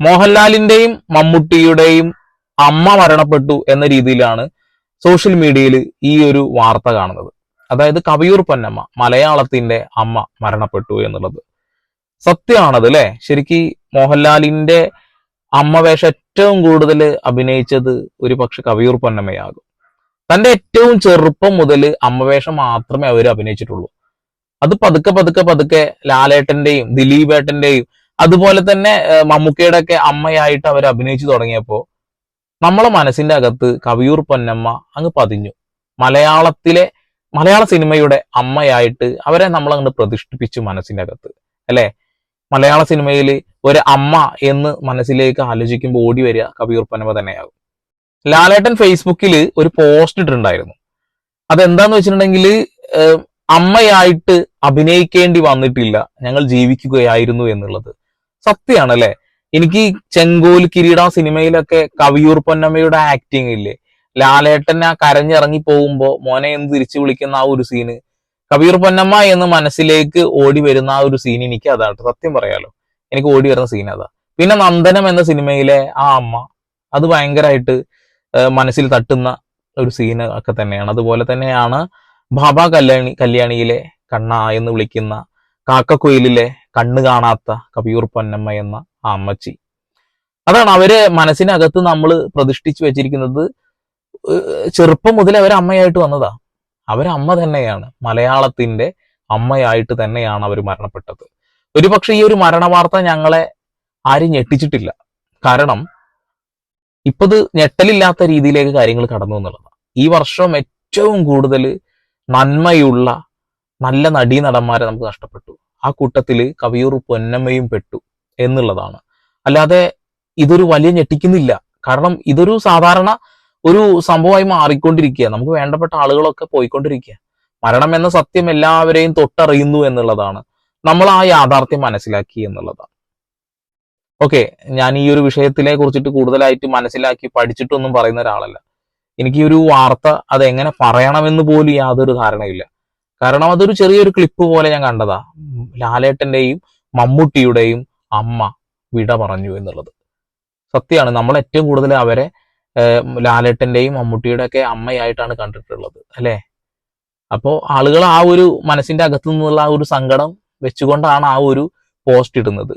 മോഹൻലാലിന്റെയും മമ്മൂട്ടിയുടെയും അമ്മ മരണപ്പെട്ടു എന്ന രീതിയിലാണ് സോഷ്യൽ മീഡിയയിൽ ഈ ഒരു വാർത്ത കാണുന്നത്. അതായത് കവിയൂർ പൊന്നമ്മ മലയാളത്തിന്റെ അമ്മ മരണപ്പെട്ടു എന്നുള്ളത്. സത്യമാണത് അല്ലെ? ശരിക്ക് മോഹൻലാലിന്റെ അമ്മ വേഷം ഏറ്റവും കൂടുതൽ അഭിനയിച്ചത് ഒരു പക്ഷെ കവിയൂർ പൊന്നമ്മയാകും. തന്റെ ഏറ്റവും ചെറുപ്പം മുതൽ അമ്മവേഷം മാത്രമേ അവർ അഭിനയിച്ചിട്ടുള്ളൂ. അത് പതുക്കെ പതുക്കെ പതുക്കെ ലാലേട്ടന്റെയും ദിലീപേട്ടന്റെയും അതുപോലെ തന്നെ മമ്മൂക്കയുടെ ഒക്കെ അമ്മയായിട്ട് അവർ അഭിനയിച്ചു തുടങ്ങിയപ്പോ നമ്മളെ മനസ്സിന്റെ അകത്ത് കവിയൂർ പൊന്നമ്മ അങ്ങ് പതിഞ്ഞു. മലയാളത്തിലെ മലയാള സിനിമയുടെ അമ്മയായിട്ട് അവരെ നമ്മൾ അങ്ങോട്ട് പ്രതിഷ്ഠിപ്പിച്ചു മനസ്സിന്റെ അകത്ത്. അല്ലെ? മലയാള സിനിമയിൽ ഒരു അമ്മ എന്ന് മനസ്സിലേക്ക് ആലോചിക്കുമ്പോൾ ഓടി വരിക കവിയൂർ പൊന്നമ്മ തന്നെയാകും. ലാലേട്ടൻ ഫേസ്ബുക്കിൽ ഒരു പോസ്റ്റ് ഇട്ടിട്ടുണ്ടായിരുന്നു. അതെന്താന്ന് വെച്ചിട്ടുണ്ടെങ്കിൽ അമ്മയായിട്ട് അഭിനയിക്കേണ്ടി വന്നിട്ടില്ല. ഞങ്ങൾ ജീവിക്കുകയായിരുന്നു എന്നുള്ളത്. സത്യമാണ് അല്ലെ എനിക്ക് ചെങ്കോൽ കിരീട സിനിമയിലൊക്കെ കവിയൂർ പൊന്നമ്മയുടെ ആക്ടിങ് ഇല്ലേ? ലാലേട്ടൻ ആ കരഞ്ഞിറങ്ങി പോകുമ്പോ മോനെ എന്ന് തിരിച്ചു വിളിക്കുന്ന ആ ഒരു സീന് കവിയൂർ പൊന്നമ്മ എന്ന് മനസ്സിലേക്ക് ഓടി വരുന്ന ആ ഒരു സീൻ എനിക്ക് അതാണ് സത്യം പറയാലോ. എനിക്ക് ഓടി വരുന്ന സീൻ അതാ. പിന്നെ നന്ദനം എന്ന സിനിമയിലെ ആ അമ്മ അത് ഭയങ്കരമായിട്ട് മനസ്സിൽ തട്ടുന്ന ഒരു സീൻ ഒക്കെ തന്നെയാണ്. അതുപോലെ തന്നെയാണ് ബാബ കല്യാണി കല്യാണിയിലെ കണ്ണ എന്ന് വിളിക്കുന്ന കാക്കക്കുയിലിലെ കണ്ണ് കാണാത്ത കവിയൂർ പൊന്നമ്മ എന്ന ആ അമ്മച്ചി. അതാണ് അവർ മനസ്സിനകത്ത് നമ്മൾ പ്രതിഷ്ഠിച്ചു വെച്ചിരിക്കുന്നത്. ചെറുപ്പം മുതൽ അവർ അമ്മയായിട്ട് വന്നതാ. അവരമ്മ തന്നെയാണ്. മലയാളത്തിന്റെ അമ്മയായിട്ട് തന്നെയാണ് അവർ മരണപ്പെട്ടത്. ഒരുപക്ഷെ ഈ ഒരു മരണ വാർത്ത ഞങ്ങളെ ആരും ഞെട്ടിച്ചിട്ടില്ല. കാരണം ഇപ്പത് ഞെട്ടലില്ലാത്ത രീതിയിലേക്ക് കാര്യങ്ങൾ കടന്നു എന്നുള്ളതാണ് ഈ വർഷം ഏറ്റവും കൂടുതൽ നന്മയുള്ള നല്ല നടീ നടന്മാരെ നമുക്ക് നഷ്ടപ്പെട്ടു. ആ കൂട്ടത്തിൽ കവിയൂർ പൊന്നമ്മയും പെട്ടു എന്നുള്ളതാണ്. അല്ലാതെ ഇതൊരു വലിയ ഞെട്ടിക്കുന്നില്ല. കാരണം ഇതൊരു സാധാരണ ഒരു സംഭവമായി മാറിക്കൊണ്ടിരിക്കുക. നമുക്ക് വേണ്ടപ്പെട്ട ആളുകളൊക്കെ പോയിക്കൊണ്ടിരിക്കുക. മരണം എന്ന സത്യം എല്ലാവരെയും തൊട്ടറിയുന്നു എന്നുള്ളതാണ്. നമ്മൾ ആ യാഥാർത്ഥ്യം മനസ്സിലാക്കി എന്നുള്ളതാണ്. ഓക്കെ ഞാൻ ഈ ഒരു വിഷയത്തിനെ കുറിച്ചിട്ട് കൂടുതലായിട്ട് മനസ്സിലാക്കി പഠിച്ചിട്ടൊന്നും പറയുന്ന ഒരാളല്ല. എനിക്ക് ഈ ഒരു വാർത്ത അത് എങ്ങനെ പറയണമെന്ന് പോലും യാതൊരു ധാരണയില്ല കാരണം അതൊരു ചെറിയൊരു ക്ലിപ്പ് പോലെ ഞാൻ കണ്ടതാ. ലാലേട്ടന്റെയും മമ്മൂട്ടിയുടെയും അമ്മ വിട പറഞ്ഞു എന്നുള്ളത്. സത്യമാണ് നമ്മൾ ഏറ്റവും കൂടുതൽ അവരെ ലാലേട്ടന്റെയും മമ്മൂട്ടിയുടെ ഒക്കെ അമ്മയായിട്ടാണ് കണ്ടിട്ടുള്ളത് അല്ലേ? അപ്പോ ആളുകൾ ആ ഒരു മനസ്സിന്റെ അകത്തു നിന്നുള്ള ആ ഒരു സങ്കടം വെച്ചുകൊണ്ടാണ് ആ ഒരു പോസ്റ്റ് ഇടുന്നത്.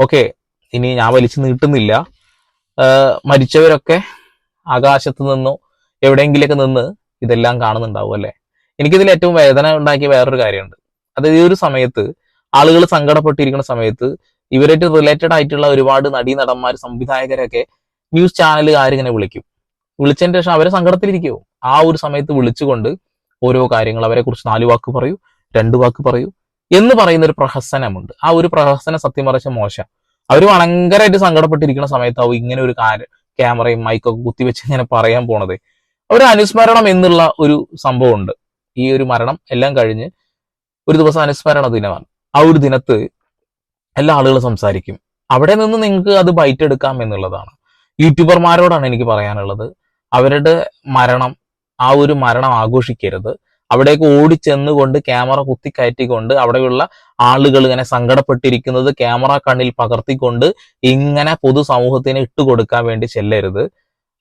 ഓക്കെ ഇനി ഞാൻ വലിച്ചു നീട്ടുന്നില്ല. മരിച്ചവരൊക്കെ ആകാശത്ത് നിന്നോ എവിടെയെങ്കിലൊക്കെ നിന്ന് ഇതെല്ലാം കാണുന്നുണ്ടാവും അല്ലെ? എനിക്കിതിൽ ഏറ്റവും വേദന ഉണ്ടാക്കിയ വേറൊരു കാര്യമുണ്ട്. അത് ഈ ഒരു സമയത്ത് ആളുകൾ സങ്കടപ്പെട്ടിരിക്കുന്ന സമയത്ത് ഇവരായിട്ട് റിലേറ്റഡ് ആയിട്ടുള്ള ഒരുപാട് നടീ നടന്മാർ സംവിധായകരൊക്കെ ന്യൂസ് ചാനലുകാർ ഇങ്ങനെ വിളിക്കും. വിളിച്ചതിന് ശേഷം അവരെ സങ്കടത്തിലിരിക്കുമോ ആ ഒരു സമയത്ത് വിളിച്ചുകൊണ്ട് ഓരോ കാര്യങ്ങൾ അവരെ കുറിച്ച് നാല് വാക്ക് പറയൂ രണ്ട് വാക്ക് പറയൂ എന്ന് പറയുന്ന ഒരു പ്രഹസനമുണ്ട്. ആ ഒരു പ്രഹസനം സത്യം പറച്ച മോശം. അവർ ഭയങ്കരമായിട്ട് സങ്കടപ്പെട്ടിരിക്കുന്ന സമയത്താവും ഇങ്ങനെ ഒരു കാര്യം ക്യാമറയും മൈക്കൊക്കെ കുത്തിവെച്ച് ഇങ്ങനെ പറയാൻ പോണത്. അവർ അനുസ്മരണം എന്നുള്ള ഒരു സംഭവമുണ്ട്. ഈ ഒരു മരണം എല്ലാം കഴിഞ്ഞ് ഒരു ദിവസം അനുസ്മരണ ദിനമാണ്. ആ ഒരു ദിനത്ത് എല്ലാ ആളുകളും സംസാരിക്കും. അവിടെ നിന്ന് നിങ്ങൾക്ക് അത് ബൈറ്റ് എടുക്കാം എന്നുള്ളതാണ്. യൂട്യൂബർമാരോടാണ് എനിക്ക് പറയാനുള്ളത്. അവരുടെ മരണം ആ ഒരു മരണം ആഘോഷിക്കരുത്. അവിടേക്ക് ഓടിച്ചെന്നുകൊണ്ട് ക്യാമറ കുത്തിക്കയറ്റിക്കൊണ്ട് അവിടെയുള്ള ആളുകൾ ഇങ്ങനെ സങ്കടപ്പെട്ടിരിക്കുന്നത് ക്യാമറ കണ്ണിൽ പകർത്തിക്കൊണ്ട് ഇങ്ങനെ പൊതുസമൂഹത്തിന് ഇട്ടുകൊടുക്കാൻ വേണ്ടി ചെല്ലരുത്.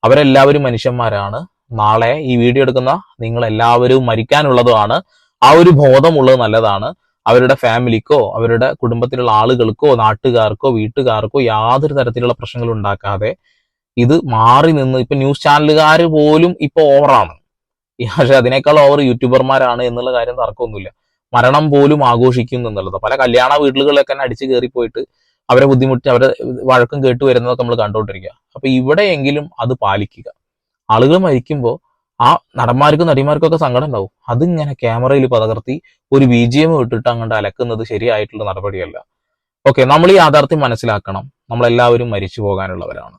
അവരെല്ലാവരും മനുഷ്യന്മാരാണ്. നാളെ ഈ വീഡിയോ എടുക്കുന്ന നിങ്ങൾ എല്ലാവരും മരിക്കാനുള്ളതുമാണ്. ആ ഒരു ബോധമുള്ളത് നല്ലതാണ്. അവരുടെ ഫാമിലിക്കോ അവരുടെ കുടുംബത്തിലുള്ള ആളുകൾക്കോ നാട്ടുകാർക്കോ വീട്ടുകാർക്കോ യാതൊരു തരത്തിലുള്ള പ്രശ്നങ്ങൾ ഉണ്ടാക്കാതെ ഇത് മാറി നിന്ന് ഇപ്പൊ ന്യൂസ് ചാനലുകാർ പോലും ഇപ്പൊ ഓവറാണ് പക്ഷെ അതിനേക്കാൾ ഓവർ യൂട്യൂബർമാരാണ് എന്നുള്ള കാര്യം തർക്കമൊന്നുമില്ല. മരണം പോലും ആഘോഷിക്കുന്നു എന്നുള്ളത്. പല കല്യാണ വീടുകളിലൊക്കെ തന്നെ അടിച്ചു കയറിപ്പോയിട്ട് അവരെ ബുദ്ധിമുട്ടി അവരെ വഴക്കം കേട്ടു വരുന്നതൊക്കെ നമ്മൾ കണ്ടുകൊണ്ടിരിക്കുക. അപ്പൊ ഇവിടെയെങ്കിലും അത് പാലിക്കുക. ആളുകൾ മരിക്കുമ്പോൾ ആ നടന്മാർക്കും നടിമാർക്കും ഒക്കെ സങ്കടം ഉണ്ടാവും. അതിങ്ങനെ ക്യാമറയിൽ പകർത്തി ഒരു ബി ജി എം ഇട്ടിട്ട് അങ്ങോട്ട് അലക്കുന്നത് ശരിയായിട്ടുള്ള നടപടിയല്ല. ഓക്കെ നമ്മൾ ഈ യാഥാർത്ഥ്യം മനസ്സിലാക്കണം. നമ്മളെല്ലാവരും മരിച്ചു പോകാനുള്ളവരാണ്.